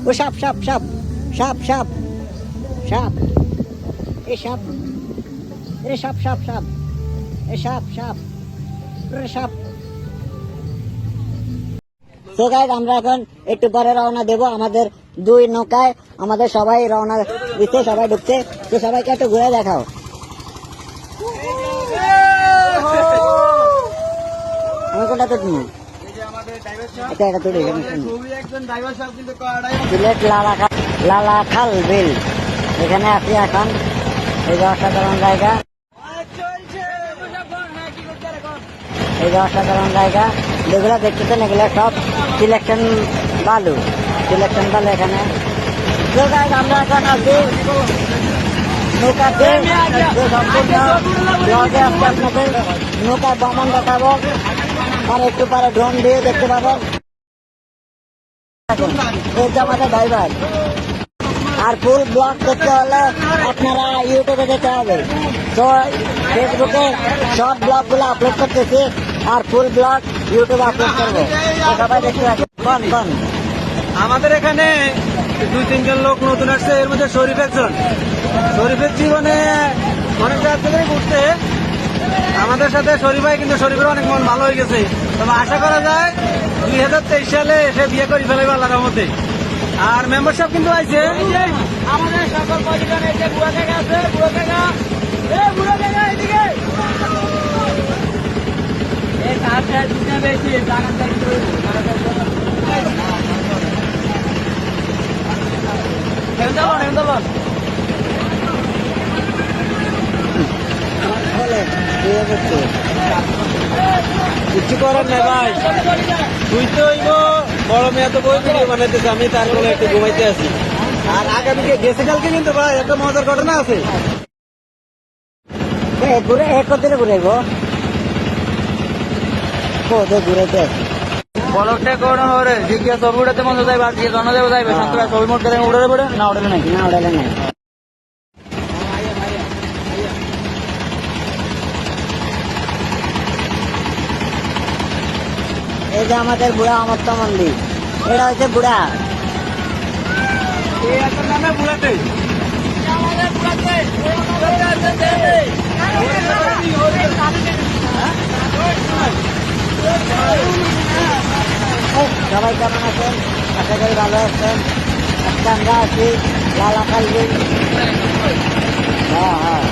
ও সাপ সাপ সাপ সাপ সাপ সাপ এ সাপ এ সাপ সাপ সাপ এ সাপ সাপ এ সাপ তো গাইজ আমরা এখন একটু পরে রওনা দেব আমাদের দুই নৌকায় আমাদের সবাই রওনা দিচ্ছে সবাই ঢুকছে তো সবাইকে একটু ঘুরে দেখাও আমি কোনটা তো এটা এটা এখানে সিলেট লালাখাল লালাখাল বিল। এখানে আছি এখন। এই যে অসাধারণ জায়গা। এই যে অসাধারণ জায়গা। যেগুলো দেখতেছেন এগুলো সব সিলেকশন বালু। সিলেকশন বালু এখানে। তো guys, আমরা এখন আছি নৌকাতে সম্পূর্ণ আপনাদের নৌকা ভ্রমণ দেখাবো। আর একটু পরে ড্রোন দিয়ে দেখতে পাবেন। যে আমাদের ড্রাইভার আর ফুল ব্লগ দেখতে হলে আপনারা ইউটিউবে যেতে হবে। তো ফেসবুকে শর্ট ব্লগগুলো আপলোড করতেছি আর ফুল ব্লগ ইউটিউবে আপলোড করব। সবাই দেখতে থাকুন কন আমাদের এখানে দুই তিনজন লোক নতুন আসছে এর মধ্যে শরীফ একজন শরীফের জীবনে অনেক জায়গা থেকে ঘুরতে। আমাদের সাথে শরীফ ভাই, কিন্তু শরীফের অনেক মন ভালো হয়ে গেছে। তবে আশা করা যায় দুই হাজার তেইশ সালে এসে বিয়ে করে ফেলাইবে আল্লাহর মধ্যে আর মেম্বারশিপ কিন্তু আছে আমাদের সকল পজিশন এসে বুড়া জায়গা আছে, বুড়া জায়গা এ বুড়া এদিকে। এই বেশি হেমদালন হেমদালন বলে ঠিক আছে কিছু করার নাই ভাই। তুই তো হইব বড় মেয়ে তো বই ভিডিও বানাইতেছে আমি তার কোলে একটু ঘুমাইতে আছি আর আগামীকে গেছে কালকে কিন্তু ভাই একটা মজার ঘটনা আছে। ঘুরে এক দিলে ঘুরাইব ঘুরাইতে আছে বলকটা কোন হরে? জিজ্ঞাসা উড়াতে মন যাইবে জিজ্ঞাসা যাবে যাইবে ছবি মোট করে উড়ালে পড়ে না উড়ালে নাই না ওড়ালে নাই এই যে আমাদের বুড়া অমর্ত মন্দির এটা হচ্ছে বুড়া। সবাই কেমন আছেন? আশা করি ভালো আছেন। আজকে আমরা আছি লালাকাল হ্যাঁ হ্যাঁ।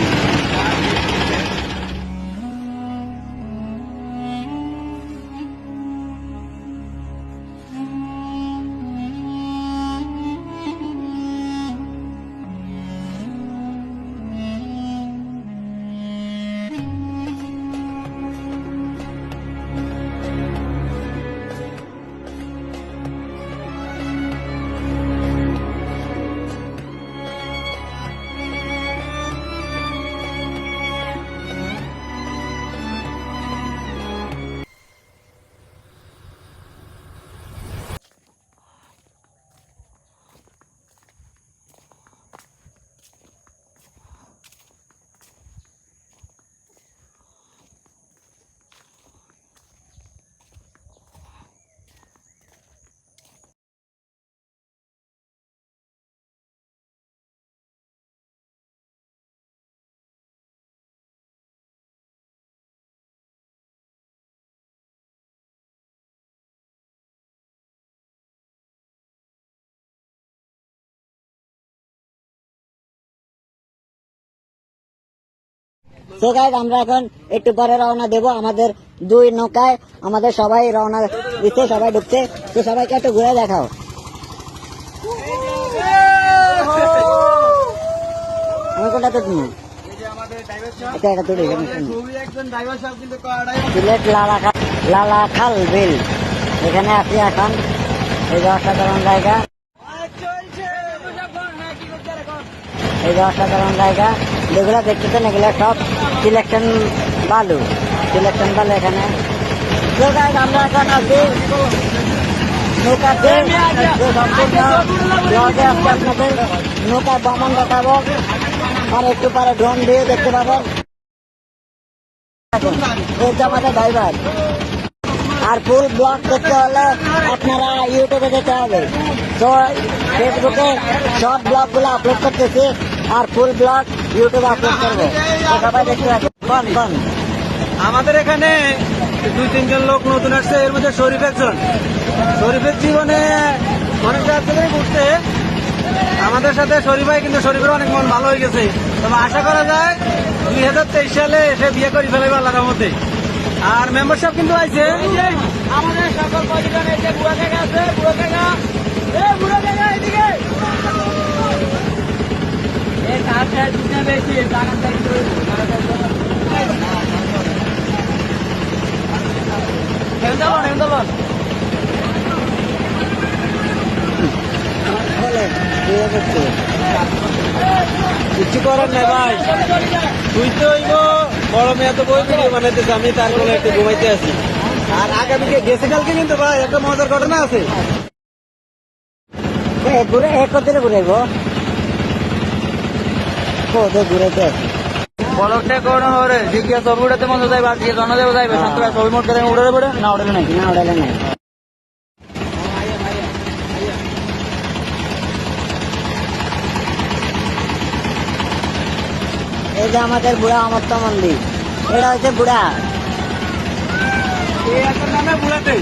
তো গাইজ আমরা এখন একটু পরে রওনা দেব আমাদের দুই নৌকায়। আমাদের সবাই রওনা দিচ্ছে, সবাই ঢুকছে। তো সবাইকে একটু ঘুরে দেখাও। কিন্তু সিলেট লালাখাল লালাখাল বিল। এখানে আছি এখন। এই অসাধারণ জায়গা। এই যে অসাধারণ জায়গা। যেগুলো দেখতেছেন এগুলো সব সিলেকশন বালু। সিলেকশন বালু এখানে। আমরা এখন আছি নৌকাতে সম্পূর্ণ আজকে আপনাদের নৌকা ভ্রমণ দেখাবো। আর একটু পরে ড্রোন দিয়ে দেখতে পাবেন যে আমাদের ড্রাইভার আর ফুল ব্লগ করতে হলে আপনারা ইউটিউবে যেতে হবে। তো ফেসবুকে সব ব্লগগুলো আপলোড করতেছি আর ফুল ব্লগ ইউটিউবে আপলোড করব। সবাই দেখতে আমাদের এখানে দুই তিনজন লোক নতুন আসছে এর মধ্যে শরীফ একজন। শরীফের জীবনে অনেক রাত থেকে ঘুরতে আমাদের সাথে শরীফ ভাই কিন্তু শরীফের অনেক মন ভালো হয়ে গেছে। তবে আশা করা যায় দুই হাজার তেইশ সালে এসে বিয়ে করে ফেলে আল্লাহর মধ্যে আর মেম্বারশিপ কিন্তু আইছে। আমাদের সকল পজিশন এসে বুড়া কাকা আছে বুড়া কাকা কিছু করার নাই ভাই। তুই তো বড় মেয়ে তো বই ভিডিও বানাইতেছে, আমি তার কোলে একটু ঘুমাইতে আছি। আর আগামীকে গেছে কালকে কিন্তু ভাই, একটা মজার ঘটনা আছে। ঘুরে এ কদিনে ঘুরাইব? কোথায় ঘুরাইতে বলকটা কোন হরে? জিজ্ঞাসা সব উড়াতে মন যাইবে আর জিজ্ঞাসা যাইবে। যাইবে শান্ত ভাই সবই মোট করে উড়ে পড়ে? না উড়ে নাই। না ওটালে নাই। এই যে আমাদের বুড়া অমর্ত মন্দির। এটা হচ্ছে বুড়া। এই নামে বুড়াতে।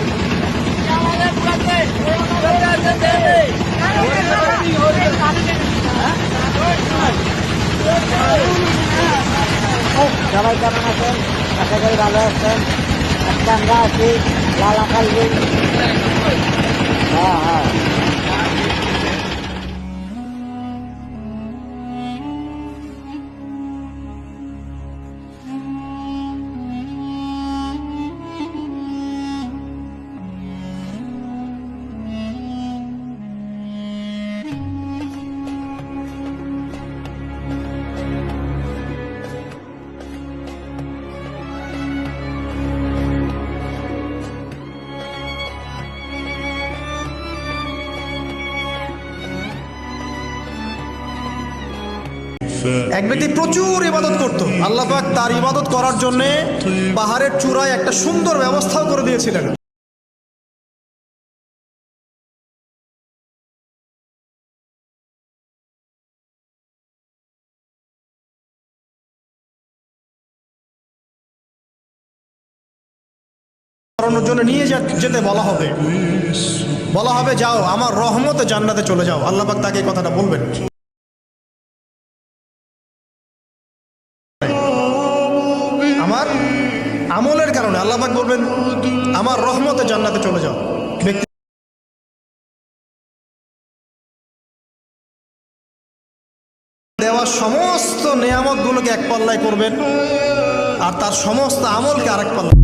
সবাই কেমন আছেন আশা করি ভালো আছেন আজকে আমরা আছি লালাকাল হ্যাঁ হ্যাঁ। এক ব্যক্তি প্রচুর ইবাদত করত। আল্লাহ তার ইবাদত করার জন্য পাহাড়ের চূড়ায় একটা সুন্দর ব্যবস্থাও করে দিয়েছিলেন। নিয়ে যেতে বলা হবে। বলা হবে, যাও, আমার রহমতে জান্নাতে চলে যাও। আল্লাহ তাকে কথাটা বলবেন। কারণে আল্লাহ পাক বলবেন, আমার রহমতে জান্নাতে চলে যাও। দেওয়া সমস্ত নিয়ামতগুলোকে এক পাল্লায় করবেন, আর তার সমস্ত আমলকে আরেক পাল্লায়